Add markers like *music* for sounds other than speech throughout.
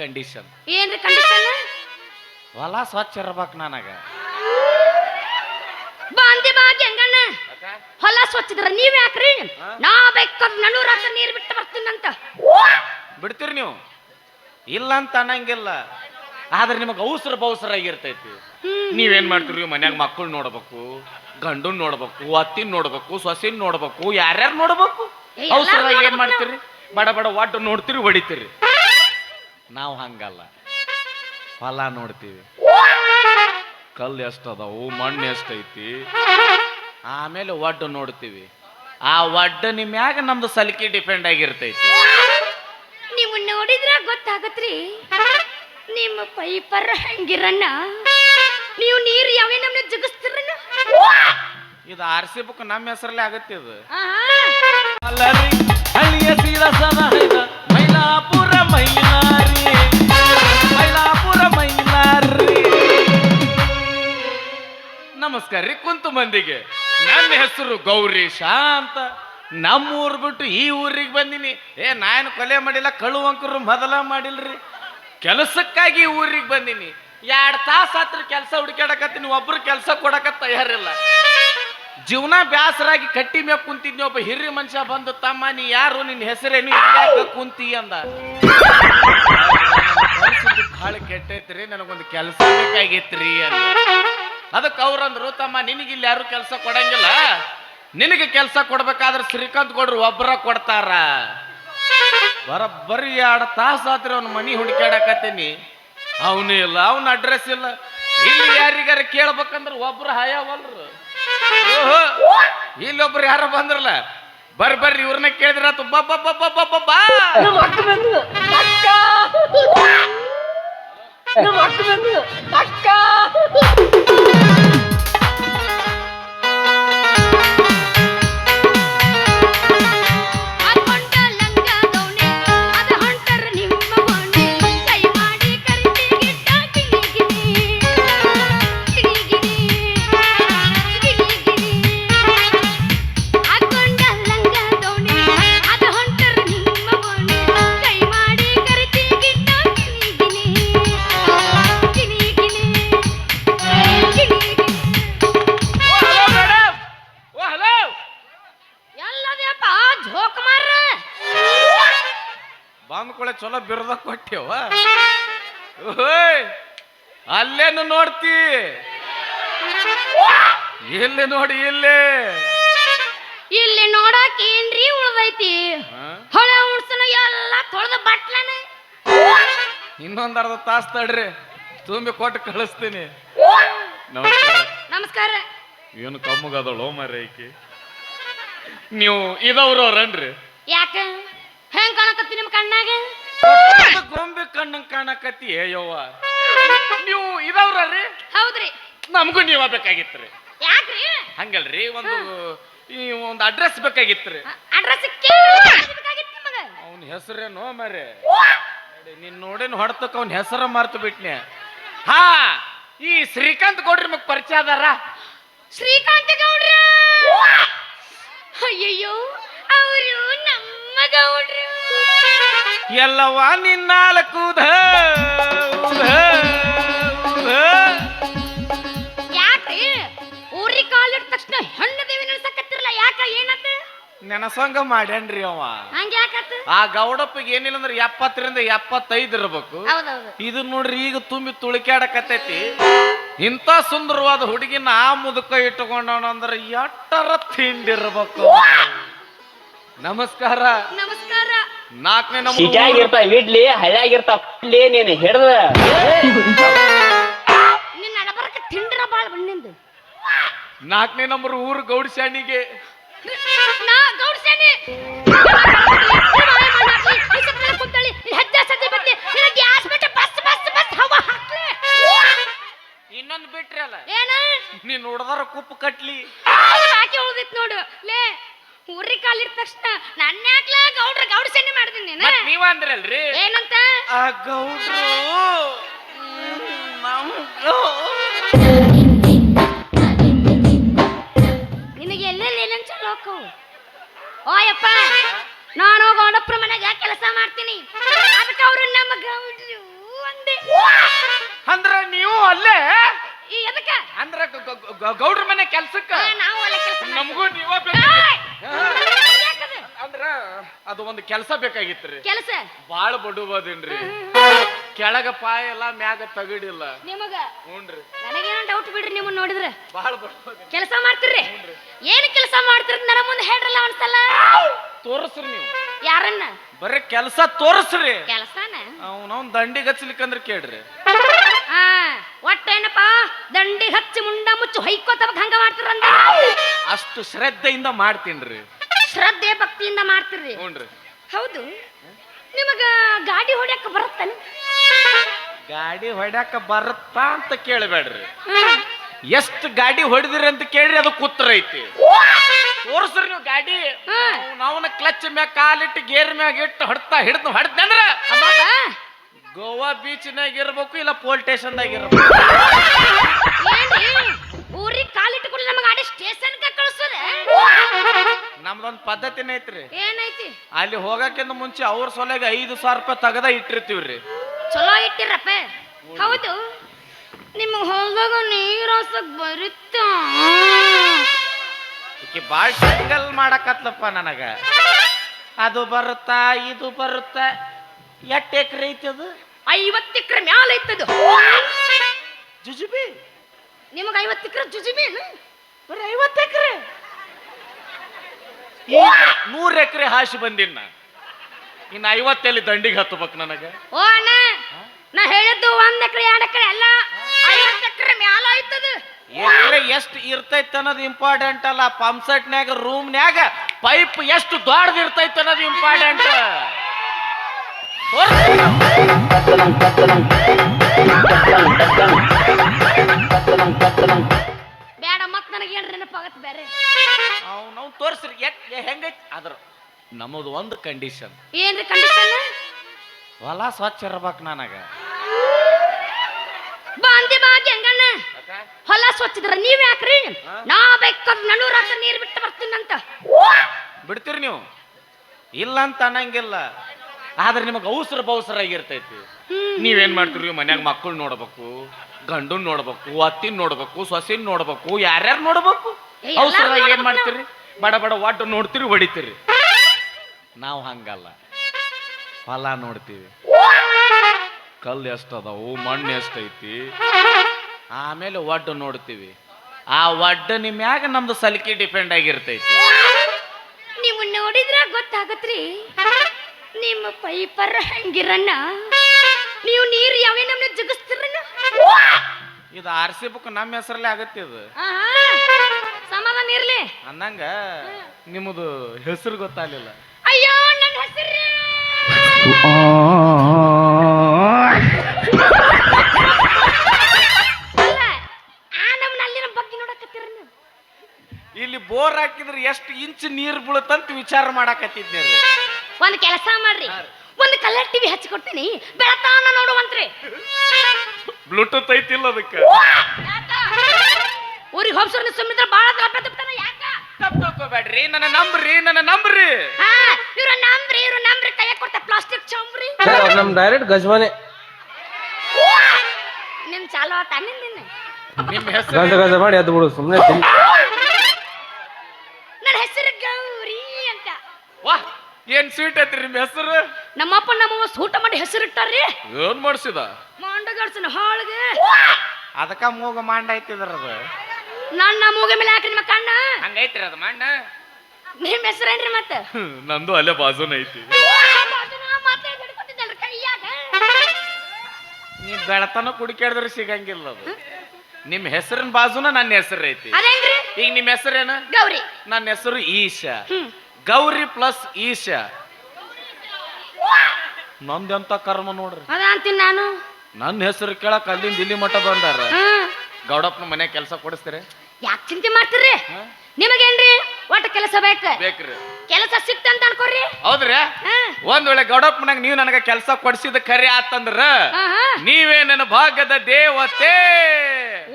Condition ಏನ್ರಿ condition ಹೊಲ ಸ್ವಚ್ಛ ಇರ್ಬೇಕು ನನಗ. ಬಾಂದಿ ಬಾಗಿ ಹೆಂಗಣ್ಣ. ಹೊಲ ಸ್ವಚ್ಛದ್ರ ನೀವ್ ಯಾಕ್ರಿ? ನಾ ಬೇಕಾದ್ ನಡುರಾಕ ನೀರ್ ಬಿಟ್ಟು ಬರ್ತೀನಂತ. ಬಿಡ್ತೀರಿ ನೀವು? ಇಲ್ಲ ಅಂತ ಅನ್ನಂಗಿಲ್ಲ. ಆದ್ರೆ ನಿಮಗೆ ಅವಸರ ಬೌಸರ ಆಗಿರ್ತೈತಿ. ನೀವೇನ್ ಮಾಡ್ತೀರಿ? ಮನ್ಯಾಗ ಮಕ್ಕಳು ನೋಡ್ಬೇಕು ಗಂಡನ್ ನೋಡ್ಬೇಕು ಅತ್ತಿನ ನೋಡ್ಬೇಕು ಸೊಸಿನ್ ನೋಡ್ಬೇಕು ಯಾರ್ಯಾರು ನೋಡ್ಬೇಕು? ಅವಸರದಾಗ ಏನ್ ಮಾಡ್ತೀರಿ? ಬಡ ಬಡ ಒಟ್ಟು ನೋಡ್ತೀರಿ ಹೊಡಿತೀರಿ. ನಾವು ಹಂಗಲ್ಲ. ಫಲ ನೋಡ್ತೀವಿ. ಕಲ್ಲು ಎಷ್ಟದಾವು ಮಣ್ಣು ಎಷ್ಟೈತಿ? ಆಮೇಲೆ ಒಡ್ಡ ನೋಡ್ತೀವಿ. ಆ ಒಡ್ಡ ನಿಮ್ಯಾಗ ನಮ್ದು ಸಲಿಕೆ ಡಿಪೆಂಡ್ ಆಗಿರ್ತೈತಿ. ನೀವು ನೋಡಿದ್ರೆ ಗೊತ್ತಾಗತ್ರಿ? ನಿಮ್ಮ ಪೈಪರ್ ಹಂಗಿರನ್ನ? ನೀವು ನೀರು ಯಾವೇ ನಮ್ನ ಜಗಸ್ತಿರನ್ನ? ಇದು ಆರ್ ಸಿ ಬುಕ್ ನಮ್ಮ ಹೆಸರಲ್ಲೇ ಆಗತ್ತೆ ಇದು. ಹಳ್ಳಿಯ ಮಂದಿಗೆ, ನನ್ನ ಹೆಸರು ಗೌರೀಶ ಅಂತ. ನಮ್ಮ ಊರ್ ಬಿಟ್ಟು ಈ ಊರಿಗೆ ಬಂದಿನಿ. ಏ ನಾನು ಕೊಲೆ ಮಾಡಿಲ್ಲ, ಕಳುವಂಕರು ಮೊದಲ ಮಾಡಿಲ್ರಿ. ಕೆಲಸಕ್ಕಾಗಿ ಈ ಊರಿಗೆ ಬಂದಿನಿ. ಎರಡು ತಾಸು ಹತ್ರ ಕೆಲಸ ಹುಡುಕಾಡಕತ್ತೀನಿ ಒಬ್ರು ಕೆಲಸ ಕೊಡಕ ತಯಾರಿಲ್ಲ. ಜೀವನ ಬ್ಯಾಸರಾಗಿ ಕಟ್ಟಿ ಮ್ಯಾಗ ಕುಂತಿದ್ನಿ, ಒಬ್ಬ ಹಿರಿಯ ಮನುಷ್ಯ ಬಂದು, ತಮ್ಮ, ನೀ ಯಾರು? ನಿನ್ನ ಹೆಸರೇನು? ಕುಂತಿ? ಅಂದ. ಬಹಳ ಕೆಟ್ಟೈತ್ರಿ, ನನಗೊಂದು ಕೆಲಸ ಬೇಕಾಗಿತ್ರಿ ಅದಕ್ಕೆ ಅವ್ರಂದ್ರು ತಮ್ಮ ನಿನಗೆ ಇಲ್ಲಿ ಯಾರು ಕೆಲಸ ಕೊಡಂಗಿಲ್ಲ. ನಿನಗೆ ಕೆಲಸ ಕೊಡ್ಬೇಕಾದ್ರೆ ಶ್ರೀಕಾಂತ್ ಗೌಡ್ರು ಒಬ್ಬರ ಕೊಡ್ತಾರ. ಬರಬ್ಬರಿ ಎರಡು ತಾಸು ಆದ್ರೆ ಅವ್ನ ಮನಿ ಹುಡುಕಾಡಕತ್ತೀನಿ ಅವನು ಇಲ್ಲ, ಅವನ ಅಡ್ರೆಸ್ ಇಲ್ಲ. ಇಲ್ಲಿ ಯಾರಿಗಾರ ಕೇಳ್ಬೇಕಂದ್ರೆ ಒಬ್ರು ಹಾಯವಲ್ರು. ಇಲ್ಲೊಬ್ರು ಯಾರ ಬಂದ್ರಲ್ಲ ಬರ್ರಿ ಬರ್ರಿ ಇವ್ರನ್ನ ಕೇಳಿದ್ರ ಬಾ ಬಾ ಬಾ ಬಾ ಬಾ ನಮ್ಮ ಅಕ್ಕ ಇಲ್ಲಿ ನೋಡಿ ಇಲ್ಲಿ. ಇಲ್ಲಿ ನೋಡಕ್ ಏನ್ರಿ ಉಳ್ದೈತಿ? ಹೊಳೆ ಉಣ್ಸನ ಎಲ್ಲ ತೊಳೆದ ಬಟ್ಲನ? ಇನ್ನೊಂದ್ ಅರ್ಧ ತಾಸ್ ತಡ್ರಿ. ತುಂಬಿ ಕೊಟ್ಟು ಕಳಿಸ್ತೀನಿ. ನಮಸ್ಕಾರ. ನಮಸ್ಕಾರ. ಏನು ಕಮ್ಮಗದಳು ಮರೈಕಿ ನೀವು ಇದವ್ರವ್ರನ್ರಿ ಯಾಕ? ಹೆಂಗ್ ಕಾಣಕತ್ತಿ ನಿಮ್ ಕಣ್ಣಾಗ? ಗೊಂಬೆ ಕಣ್ಣಂಗ್ ಕಾಣಕತ್ತಿ ಯವ್ವ ನೀವು ಇದವ್ರಿ ಹೌದ್ರಿ. ನಮಗೂ ನೀವ ಬೇಕಾಗಿತ್ರಿ. ಯಾಕ್ರಿ? ಹಂಗಲ್ರಿ ಒಂದು ಈ ಒಂದು ಅಡ್ರೆಸ್ ಬೇಕಾಗಿತ್ರಿ. ಅಡ್ರೆಸ್ ಬೇಕಾಗಿತ್ತು ನಿಮಗ? ಅವನ ಹೆಸರೇನು ಮರೆ ನೀನ್ ನೋಡೇನು ಹೊಡ್ತಕ್ಕ ಅವನ ಹೆಸರ ಮರ್ತು ಬಿಟ್ನೆ. ಹಾ ಈ ಶ್ರೀಕಾಂತ್ ಗೌಡ್ರಿ ನಿಮಗ್ ಪರಿಚಯ ಅದಾರ? ಶ್ರೀಕಾಂತ ಗೌಡ್ರ? ಅಯ್ಯಯ್ಯೋ ಅವರು ನಮ್ಮ ಗೌಡ್ರು. ಎಲ್ಲವ ನಿನ್ನಾಲ್ಕು ನೆನಸಂಗ ಮಾಡ್ಯಾನ್ರಿ ಅವ. ಹಂಗ ಯಾಕತ್ತ ಆ ಗೌಡಪ್ಪಗೆ ಏನಿಲ್ಲ ಅಂದ್ರೆ ಎಪ್ಪತ್ತರಿಂದ ಎಪ್ಪತ್ತೈದು ಇರ್ಬೇಕು. ಹೌದೌದು. ಇದು ನೋಡ್ರಿ ಈಗ ತುಂಬಿ ತುಳಿಕಾಡಕತ್ತೈತಿ ಇಂಥ ಸುಂದರವಾದ ಹುಡುಗಿನ ಆ ಮುದುಕ ಇಟ್ಟುಕೊಂಡವನಂದ್ರ ಎಟ್ಟರ ತಿಂಡಿರ್ಬೇಕು ನಮಸ್ಕಾರ. ನಮಸ್ಕಾರ. ನಾಲ್ಕನೇ ನಂಬರ್ ಸಿಟಿಯಾಗಿರ್ತಾವ ಇಡ್ಲಿ ಹಳ್ಯಾಗಿರ್ತಾವ ಇಡ್ಲಿ ನೀನು ಹಿಡ್ದ. ನಿನ್ನ ನಡಬರಕ ತಿಂಡ್ರ ಬಾಳ ಬಣ್ಣಿಂದು ನಾಲ್ಕನೇ ನಂಬರ್ ಊರು ಗೌಡ್ಸ್ಯಾಣಿಗೆ. ನಾ ಗೌಡ್ಸೇನೆ. ಇನ್ನೊಂದು ಬಿಟ್ರಲ್ಲ ಏನ? ನೀನ್ ನೋಡ್ದಾರ ಕುಪ್ಪು ಕಟ್ಲಿ. ಹಾಕಿ ಉಳ್ದಿತ್ ನೋಡು. ಲೇ ಊರಿ ಕಾಲಿಟ್ಟ ತಕ್ಷಣ ನನ್ನ ಯಾಕ್ಲ ಗೌಡ್ರ ಗೌಡ್ಸೇನೆ ಮಾಡ್ತೀನಿ ನೀನು? ಮತ್ ನೀವ ಅಂದ್ರಲ್ರಿ? ಏನಂತ? ಆ ಗೌಡ್ರು. ಓಯಪ್ಪ ನಾನು ಗೌಡಪ್ರ ಮನೆಗೆ ಕೆಲಸ ಮಾಡ್ತೀನಿ. ಅದಕ್ಕೆ ಅವರು ನಮ್ಮ ಗೌಡ್ರು ಅಂದ್ರ ನೀವು ಅಲ್ಲೇ? ಈ ಎದಕ್ಕ? ಅಂದ್ರ ಗೌಡ್ರ ಮನೆ ಕೆಲ್ಸಕ್ಕ? ನಾವು ಅಲ್ಲೇ ಕೆಲಸ ನಮಗೂ ನೀವ ಅದು ಒಂದು ಕೆಲಸ ಬೇಕಾಗಿತ್ರಿ. ಕೆಲಸ? ಬಾಳ ಬಡುಬೋದೇನ್ರಿ? ಕೆಳಗ ಪಾಯ ಎಲ್ಲ ಮ್ಯಾಗ ತಗಡಿಲ್ಲ. ನಿಮಗ? ಹ್ಞೂನ್ರಿ ನನಗೇನೋ ಡೌಟ್ ಬಿಡ್ರಿ ನಿಮ್ಮನ್ನ ನೋಡಿದ್ರೆ. ಬಾಳ ಬಡುಬದ ಕೆಲಸ ಮಾಡ್ತೀರಿ ಏನ್ ಕೆಲಸ ಮಾಡ್ತೀರಿ ನನ್ನ ಮುಂದೆ ಹೇಳ್ರಲ್ಲ ಅನ್ಸಲ್ಲ? ತೋರಿಸ್ರಿ ನೀವು. ಯಾರನ್ನ? ಬರೀ ಕೆಲಸ ತೋರಿಸ್ರಿ. ಕೆಲಸನ? ಅವನವ್ನ ದಂಡಿಗೆ ಹಚ್ಲಿಕ್ಕಂದ್ರ ಕೇಳ್ರಿ. ಆ ಒಟ್ಟೇನಪ್ಪ ದಂಡಿ ಹಚ್ಚಿ ಮುಂಡ ಮುಚ್ಚಿ ಹೊಯ್ಕೋತ ಹಂಗ ಮಾಡ್ತೀರಂದ ಅಷ್ಟು ಶ್ರದ್ಧೆಯಿಂದ ಮಾಡ್ತೀನ್ರಿ. ಶ್ರದ್ಧೆ ಭಕ್ತಿಯಿಂದ ಮಾಡ್ತೀರಿ. ಹ್ಞೂನ್ರಿ ಹೌದು. ನಿಮಗ ಗಾಡಿ ಹೊಡ್ಯಾಕ ಬರುತ್ತಾನ? ಗಾಡಿ ಹೊಡ್ಯಾಕ ಬರುತ್ತಾ ಅಂತ ಕೇಳಬೇಡ್ರಿ. ಎಷ್ಟು ಗಾಡಿ ಹೊಡೆದಿರಿ ಅಂತ ಕೇಳ್ರಿ ಅದು ಕೂತ್ರ ಐತಿ. ತೋರ್ಸ್ರಿ ನೀವು ಗಾಡಿ. ನಾವನ ಕ್ಲಚ್ ಮ್ಯಾಗ ಕಾಲಿಟ್ಟು ಗೇರ್ ಮ್ಯಾಗ ಇಟ್ಟು ಹೊಡ್ತಾ ಹಿಡ್ದು ಹೊಡ್ದಂದ್ರ ಗೋವಾ ಬೀಚ್ನಾಗ ಇರ್ಬೇಕು ಇಲ್ಲ ಪೋಲ್ ಸ್ಟೇಷನ್ದಾಗ ಇರ್ಬೇಕು. ಊರಿಗೆ ಊರಿಗೆ ಕೂಡ ನಮಗೆ ಗಾಡಿ ಸ್ಟೇಷನ್ಗ ಕಳಿಸೋದ ನಮ್ದೊಂದ್ ಪದ್ಧತಿನೇ ಐತ್ರಿ. ಏನೈತಿ? ಅಲ್ಲಿ ಹೋಗಕ್ಕಿಂತ ಮುಂಚೆ ಅವ್ರ ಸೊಲೆಗೆ ಐದು ಸಾವಿರ ರೂಪಾಯಿ ತೆಗದ ಇಟ್ಟಿರ್ತೀವ್ರಿ. ಚಲೋ ಇಟ್ಟಿರಪ್ಪ. ಹೌದು. ನಿಮಗೆ ಹೋಗಾಗ ನೀರು ಹಸಕ್ ಬರುತ್ತ? ಈಕೆ ಬಾಳ್ ಸಿಂಗಲ್ ಮಾಡಕತ್ಲಪ್ಪ ನನಗ. ಅದು ಬರುತ್ತಾ ಇದು ಬರುತ್ತಾ? ಎಟ್ ಎಕ್ರೆ ಐತಿ ಅದು? ಐವತ್ತು ಎಕರೆ ಮ್ಯಾಲ ಐತದು. ಜುಜುಬಿ. ನಿಮಗೆ ಐವತ್ತು ಎಕ್ರೆ ಜುಜುಬಿ ಬರೀ ಐವತ್ತು ಎಕರೆ ನೂರ್ ಎಕರೆ ಹಾಸಿ ಬಂದಿನ ಇನ್ನು ಐವತ್ತೆಲ್ಲಿ ದಂಡಿಗೆ ಹತ್ತಬೇಕು ನನಗೆ. ಓ ಅಣ್ಣ ನಾ ಹೇಳಿದ್ದು ಒಂದ್ ಎಕರೆ ಎರಡ್ ಎಕರೆ ಅಲ್ಲ. ಐವತ್ತು ಎಕರೆ ಮ್ಯಾಲ ಆಯ್ತದು. ಎಕರೆ ಎಷ್ಟು ಇರ್ತೈತೆ ಅನ್ನೋದು ಇಂಪಾರ್ಟೆಂಟ್ ಅಲ್ಲ. ಪಂಪ್ಸೆಟ್ನ್ಯಾಗ ರೂಮ್ನ್ಯಾಗ ಪೈಪ್ ಎಷ್ಟು ದೊಡ್ಡದು ಇರ್ತೈತೆ ಅನ್ನೋದು ಇಂಪಾರ್ಟೆಂಟ್ ಬೇಡ ಮತ್ ನನಗೆ ಏನ್ರಿ ನೆನಪಾಗತ್ತೆ ಬೇರೆ. ನಾವು ತೋರಿಸ್ರಿ. ಎಟ್ ಹೆಂಗೈತಿ? ಅದ್ರ ನಮ್ಮದು ಒಂದು ಕಂಡೀಷನ್ ಏನ್ರಿ ಕಂಡೀಷನ್ ಹೊಲ ಸ್ವಚ್ಛ ಇರ್ಬೇಕು ನನಗ. ಬಾಂದಿ ಬಾಗಿ ಹಂಗಣ್ಣ. ಹೊಲ ಸ್ವಚ್ಛದ್ರ ನೀವ್ ಯಾಕ್ರಿ? ನಾ ಬೇಕಾದ್ ನನ್ನೂರ ನೀರ್ ಬಿಟ್ಟು ಬರ್ತೀನಂತ ಬಿಡ್ತೀರಿ ನೀವು? ಇಲ್ಲ ಅಂತ ಅನ್ನಂಗಿಲ್ಲ. ಆದ್ರೆ ನಿಮಗೆ ಅವಸರ ಬೌಸರ ಆಗಿರ್ತೈತಿ. ನೀವೇನ್ ಮಾಡ್ತೀರಿ? ಮನ್ಯಾಗ ಮಕ್ಕಳು ನೋಡ್ಬೇಕು ಗಂಡನ್ ನೋಡ್ಬೇಕು ಅತ್ತಿನ ನೋಡ್ಬೇಕು ಸೊಸಿನ್ ನೋಡ್ಬೇಕು ಯಾರ್ಯಾರು ನೋಡ್ಬೇಕು? ಏ, ಅವಸರದಾಗ ಏನ್ ಮಾಡ್ತೀರಿ? ಬಡ ಬಡ ಒಟ್ಟು ನೋಡ್ತೀರಿ ಹೊಡಿತೀರಿ. ನಾವು ಹಂಗಲ್ಲ. ಫಲ ನೋಡ್ತೀವಿ. ಕಲ್ಲು ಎಷ್ಟದಾವು ಮಣ್ಣು ಎಷ್ಟೈತಿ? ಆಮೇಲೆ ಒಡ್ಡು ನೋಡ್ತೀವಿ. ಆ ಒಡ್ಡನಿ ನಿಮ್ಯಾಗ ನಮ್ದು ಸಲಿಕೆ ಡಿಪೆಂಡ್ ಆಗಿರ್ತೈತಿ. ನೀವು ನೋಡಿದ್ರ ಗೊತ್ತಾಗತ್ರಿ? ನಿಮ್ಮ ಪೈಪರ್ ಹೆಂಗಿರಣ್ಣ? ನೀವು ನೀರು ಯಾವೇ ನಮ್ನ ಜಗಿಸ್ತಿರಣ್ಣ? ಇದು ಆರ್ ಸಿ ಬುಕ್ ನಮ್ಮ ಹೆಸರಲ್ಲೇ ಆಗತ್ತೆ ಇದು. ಸಮಾಧಾನ ಇರ್ಲಿ. ಅನ್ನಂಗ ನಿಮ್ಮದು ಹೆಸರು ಗೊತ್ತಾಗ್ಲಿಲ್ಲ. ಅಯ್ಯೋ ನನ್ನ ಹೆಸರು. ಇಲ್ಲಿ ಬೋರ್ ಹಾಕಿದ್ರೆ ಎಷ್ಟು ಇಂಚ್ ನೀರು ಬೀಳುತ್ತಂತ ವಿಚಾರ ಮಾಡಕತ್ತಿದ್ದೆ ಒಂದ್ ಕೆಲಸ ಮಾಡ್ರಿ. ಒಂದು ಕಲರ್ ಟಿವಿ ಹಚ್ಚಿ ಕೊಡ್ತೀನಿ ಬೆಳತಾನ ನೋಡುವಂತ್ರಿ. ಬ್ಲೂಟೂತ್ ಐತಿಲ್ಲ ಅದಕ್ಕೆ. ಊರಿಗೆ ಹೋಗ್ಸೋರ್ ಸುಮ್ಮಿದ್ರ ಬಾಳ ತಪ್ಪಿರ್ತಾನ ಯಾಕ? ತಪ್ಪು ತಿಳ್ಕೊಬೇಡ್ರಿ ನನ್ನ ನಂಬ್ರಿ ನನ್ನ ನಂಬ್ರಿ. ಹಾ ಇವ್ರ ನಂಬ್ರಿ ಇವ್ರ ನಂಬ್ರಿ ಕೈಯ ಕೊಡ್ತಾ ಪ್ಲಾಸ್ಟಿಕ್ ಚಂಬ್ರಿ ನಮ್ ಡೈರೆಕ್ಟ್ ಗಜ್ವಾನೆ. ನಿಮ್ ಚಾಲು ಆತ ನಿನ್ನ. ನಿಮ್ಮ ಗಜ ಹೆಸರು ಗಜ ಮಾಡಿ ಎದ್ದು ಬಿಡು ಸುಮ್ಮನೆ ನನ್ನ ಹೆಸರು ಗೌರಿ ಅಂತ. ವಾ ಏನ್ ಸ್ವೀಟ್ ಐತ್ರಿ ನಿಮ್ಮ ಹೆಸರು? ನಮ್ಮಪ್ಪ ನಮ್ಮವ್ವ ಊಟ ಮಾಡಿ ಹೆಸರಿಟ್ಟಾರ್ರಿ ಏನ್ ಮಾಡ್ಸಿದ? ಮಾಂಡಗಾಡ್ಸನ ಹಾಳ್ಗೆ. ಅದಕ್ಕ ಮೂಗ ಮಾಂಡ ಐತಿದ್ರದ. ನನ್ನ ಮೂಗ ಮೇಲೆ ಹಾಕ್ರಿ ನಿಮ್ಮ ಕಣ್ಣ. ಹಂಗೈತ್ರಿ ಅದು ಮಣ್ಣ. ನಿಮ್ ಹೆಸರೇನ್ರಿ ಮತ್ತೆ? ನಂದು ಅಲ್ಲೇ ಬಾಜುನ ಐತಿ. ನೀ ಬೆಳತನ ಕುಡಿಕಾಡಿದ್ರೆ ಸಿಗಂಗಿಲ್ಲ ಅದು. ನಿಮ್ಮ ಹೆಸರಿನ ಬಾಜುನ ನನ್ನ ಹೆಸರು ಐತಿ. ಈಗ ನಿಮ್ಮ ಹೆಸರೇನು? ಗೌರಿ. ನನ್ನ ಹೆಸರು ಈಶಾ. ಗೌರಿ ಪ್ಲಸ್ ಈಶಾ. ನಂದೆಂತ ಕರ್ಮ ನೋಡ್ರಿ? ಅದ ಅಂತೀನಿ ನಾನು. ನನ್ನ ಹೆಸರು ಕೇಳಕ್ ಅಲ್ಲಿಂದ ಇಲ್ಲಿ ಮಠ ಬಂದಾರ. ಹಾ ಗೌಡಪ್ಪನ ಮನೆ ಕೆಲಸ ಕೊಡಿಸ್ತೀರಿ? ಯಾಕೆ ಚಿಂತೆ ಮಾಡ್ತೀರಿ ನಿಮಗೇನ್ರಿ ಒಟ್ಟು ಕೆಲಸ ಬೇಕ? ಬೇಕ್ರಿ. ಕೆಲಸ ಸಿಕ್ತಂತ ಅನ್ಕೋರಿ ಹೌದ್ರಿ? ಒಂದ್ ವೇಳೆ ಗೌಡಪ್ಪನಾಗ ನೀವು ನನಗ ಕೆಲಸ ಕೊಡಿಸಿದ ಕರೆ ಆತಂದ್ರ. ನೀವೇ ನನ್ನ ಭಾಗದ ದೇವತೆ.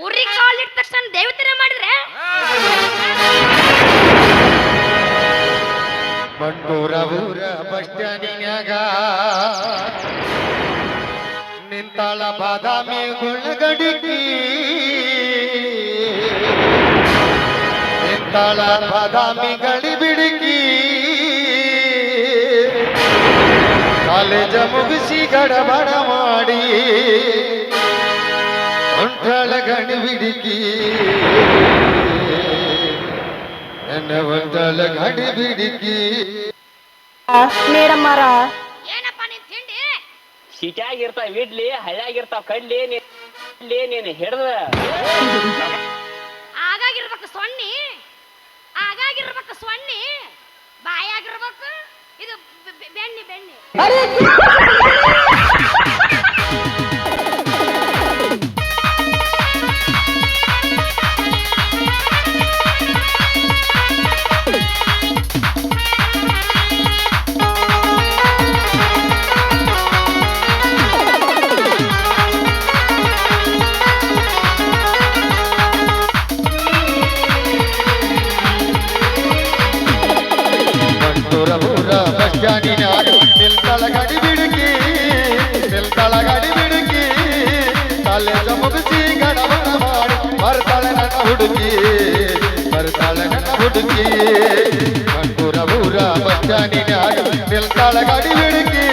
ಊರಿಗೆ ಕಾಲಿಟ್ಟ ತಕ್ಷಣ ದೇವತೆನ ಮಾಡಿದ್ರೆ? ಬಂಡೂರ ಊರ ಬಸ್ ಸ್ಟ್ಯಾಂಡಿನ್ಯಾಗ ನಿಂತಾಳ ಬಾದಾಮಿ ಗುಳ್ಳಗಡಿಕಿ ನಿಂತಾಳ ಬಾದಾಮಿ ಗಡಿ ಬಿಡುಕಿ. ಕಾಲೇಜ ಮುಗಿಸಿ ಗಡಬಡ ಮಾಡಿ. ಹೊಂಟಾಳ ಗಣಿ ಬಿಡುಕಿ. ನನ್ನ ಗಡಿ ಗಡಿ ಬಿಡುಕಿ ಮೇಡಮ್ಮರ. ಏನಪ್ಪ ನೀನ್ ತಿಂಡಿ? ಸಿಟಿಯಾಗಿರ್ತಾವ ಇಡ್ಲಿ ಹಳ್ಯಾಗಿರ್ತಾವ ಕಡ್ಲಿ ನೀನ್ ಹಿಡ್ದ. *laughs* ಬೆಣ್ಣಿ ಬೆಣ್ಣಿ. ಹುಡುಗಿ ಬರ್ತಾಳೆ ನನ್ನ ಹುಡುಗಿ ಮಂಟೂರಪುರ ಊರ ಸ್ಟ್ಯಾಂಡಿನಾಗ ನಿಲ್ತಾಳ ಗಡಿ ಬಿಡುಗಿ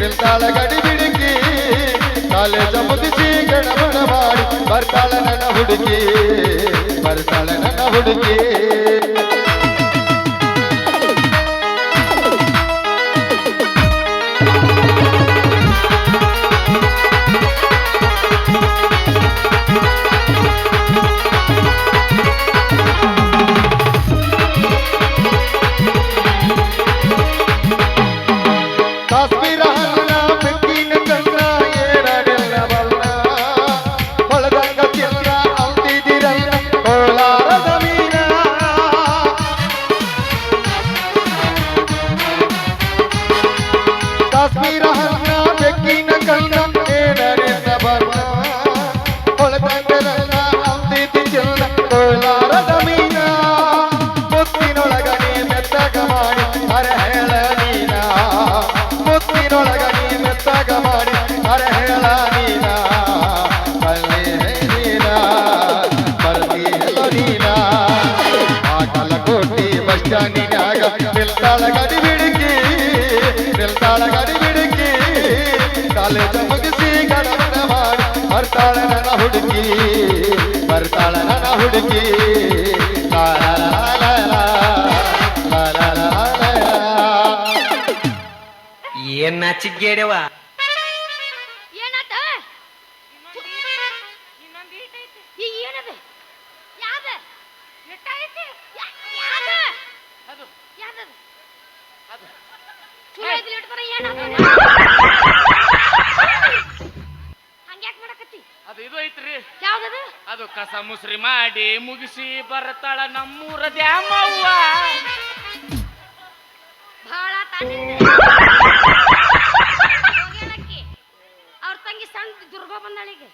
ನಿಲ್ತಾಳ ಗಡಿ ಬಿಡುಗಿ ಕಾಲೇಜ ಮುಗಿಸಿ ಗಣಮಣ ಮಾಡಿ ಬರ್ತಾಳ ನನ್ನ ಹುಡುಗಿ ಬರ್ತಾಳ ನನ್ನ ಹುಡುಗಿ ಕಾಲೇಜ ಮುಗಿಸಿ ಗಡಬಡ ಮಾಡಿ ಬರ್ತಾಳ ನನ್ನ ಹುಡುಗಿ ಬರ್ತಾಳ ನನ್ನ ಹುಡುಗಿ. ಏನ್ ಕಸ ಮುಸ್ರಿ ಮಾಡಿ ಮುಗಿಸಿ ಬರ್ತಾಳ ನಮ್ಮೂರ ದ್ಯಾಮವ್ವ. ಬಹಳ ಅವ್ರ ತಂಗಿ ಸಣ್ಣ ದುರ್ಗ ಬಂದಾಳಿಗೆ.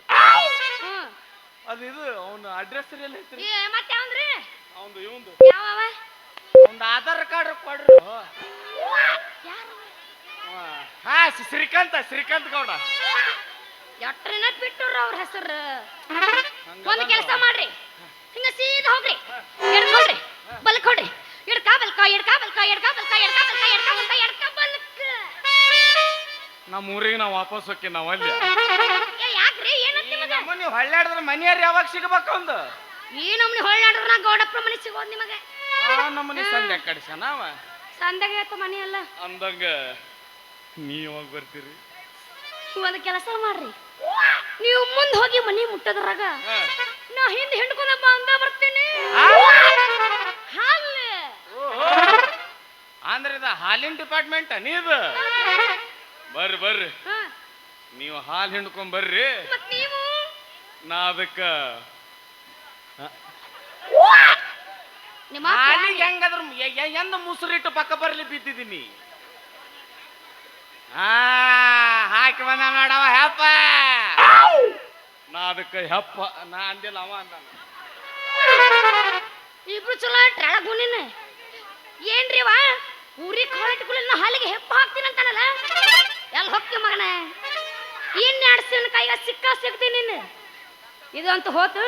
ಅದು ಇದು ಅವನ ಅಡ್ರೆಸ್ ಎಲ್ಲ ಐತ್ರಿ. ಏ ಮತ್ತೆ ಅವನ್ರಿ ಅವಂದು ಇವಂದು. ಯಾವವ? ಒಂದು ಆಧಾರ್ ಕಾರ್ಡ್ ಕೊಡ್ರಿ. ಯಾರು? ಹಾ ಶ್ರೀ- ಶ್ರೀಕಾಂತ ಶ್ರೀಕಾಂತ್ ಗೌಡ. ಎಟ್ರಿನ ಬಿಟ್ಟರು ಅವ್ರ ಹೆಸರು. ಒಂದ್ ಕೆಲಸ ಮಾಡ್ರಿ. ಹಿಂಗ ಸೀದಾ ಹೋಗ್ರಿ. ಎಡಕ್ ಹೋಗ್ರಿ. ಬಲಕ್ ಎಡ್ಕ ಬಲ್ಕ ಎಡ್ಕ ಬಲ್ಕ ಎಡ್ಕ ಬಲ್ಕ ಎಡ್ಕ ಬಲ್ಕ ಎಡ್ಕ ಬಲ್ಕ ಎಡ್ಕ ಬಲ್ಕ. ನಮ್ಮ ಊರಿಗೆ ನಾವು ವಾಪಸ್ ಹೋಗಿ ನಾವು ಅಲ್ಲಿ. ಏ ಯಾಕ್ರಿ? ಏನಂತ ನಿಮಗೆ? ನಮ್ಮ ನೀವು ಹಳ್ಳಾಡಿದ್ರೆ ಮನೆಯವ್ರು ಯಾವಾಗ ಸಿಗಬೇಕು ಒಂದು ಈ ನಮ್ನಿ ಹೊಳ್ಳಾಡ್ರ ನಾ ಗೌಡಪ್ಪ ಮನೆ ಸಿಗೋದ್ ನಿಮಗೆ? ಆ ನಮ್ಮನೆ ಸಂಜೆ ಕಡಿಸ ನಾವ? ಸಂದಾಗ ಐತ ಮನೆ ಅಲ್ಲ ಅಂದಂಗ ನೀ ಯಾವಾಗ ಬರ್ತೀರಿ? ಒಂದ್ ಕೆಲಸ ಮಾಡ್ರಿ. ನೀವು ಮುಂದೆ ಹೋಗಿ ಮನೆ ಮುಟ್ಟದ್ರಾಗ ನಾ ಹಿಂದ್ ಹಿಂಡ್ಕೊಂಡಪ್ಪ ಅಂದ ಬರ್ತೀನಿ? ಹಾಲ್. ಅಂದ್ರೆ ಇದು ಹಾಲಿನ ಡಿಪಾರ್ಟ್ಮೆಂಟ್ ನೀವ್ ಬರ್ರಿ ಬರ್ರಿ. ನೀವು ಹಾಲು ಹಿಂಡ್ಕೊಂಡ್ ಬರ್ರಿ. ನೀವು? ನಾ ಅದಕ್ಕ ನಿಮ್ಮ ಹಾಲಿಗೆ ಹೆಂಗಾದ್ರ ಎಂದ ಮುಸುರಿಟ್ಟು ಪಕ್ಕ ಬರ್ಲಿ ಬಿದ್ದಿದ್ದೀನಿ. ಹಾಕಿ ಬಂದ ನೋಡವ ಹೆಪ್ಪ. ನಾ ಅದಕ್ಕೆ ಹೆಪ್ಪ, ನಾ ಅಂದಿಲ್ಲ ಅವ ಅಂದ ಇಬ್ರು ಚಲೋ ಟ್ರಾಳಕ್ ಗುಣಿನ ಏನ್ರಿ ವಾ ಊರಿಗೆ ನಾ ಹಾಲಿಗೆ ಹೆಪ್ಪ ಹಾಕ್ತೀನಿ ಅಂತಾನಲ್ಲ? ಎಲ್ಲಿ ಹೋಗ್ತಿ ಮಗನ? ಏನ್ ಎರಡು ಕೈಗ ಸಿಕ್ಕ ಸಿಗ್ತೀನಿ ನೀನು ಇದು ಅಂತ ಹೋತು.